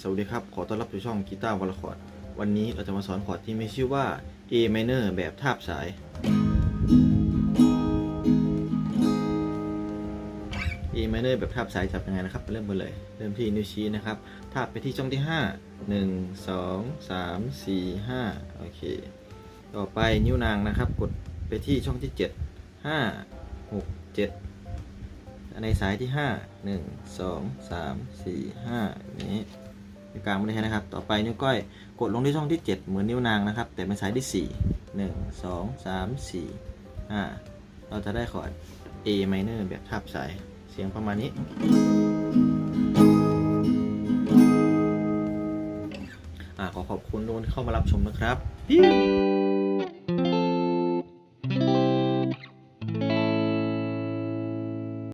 สวัสดีครับ ขอต้อนรับสู่ช่องกีตาร์วอลคอร์ด วันนี้เราจะมาสอนคอร์ดที่มีชื่อว่า A minor แบบทาบสาย A minor แบบทาบสายจับยังไงนะครับ เริ่มกันเลย เริ่มที่นิ้วชี้นะครับ ทาบไปที่ช่องที่ 5 1 2 3 4 5 โอเค ต่อไปนิ้วนางนะครับ กดไปที่ช่องที่ 7 5 6 7 ในสายที่ 5 1 2 3 4 5อย่านี้นิ้วกลางไม่ได้ใช้นะครับ ต่อไปนิ้วก้อยกดลงที่ช่องที่ 7 เหมือนนิ้วนางนะครับ แต่เป็นสายที่ 4 1 2 3 4 5 เราจะได้คอร์ด A minor แบบทับสายเสียงประมาณนี้อ่าขอขอบคุณทุกคนที่เข้ามารับชมนะครับ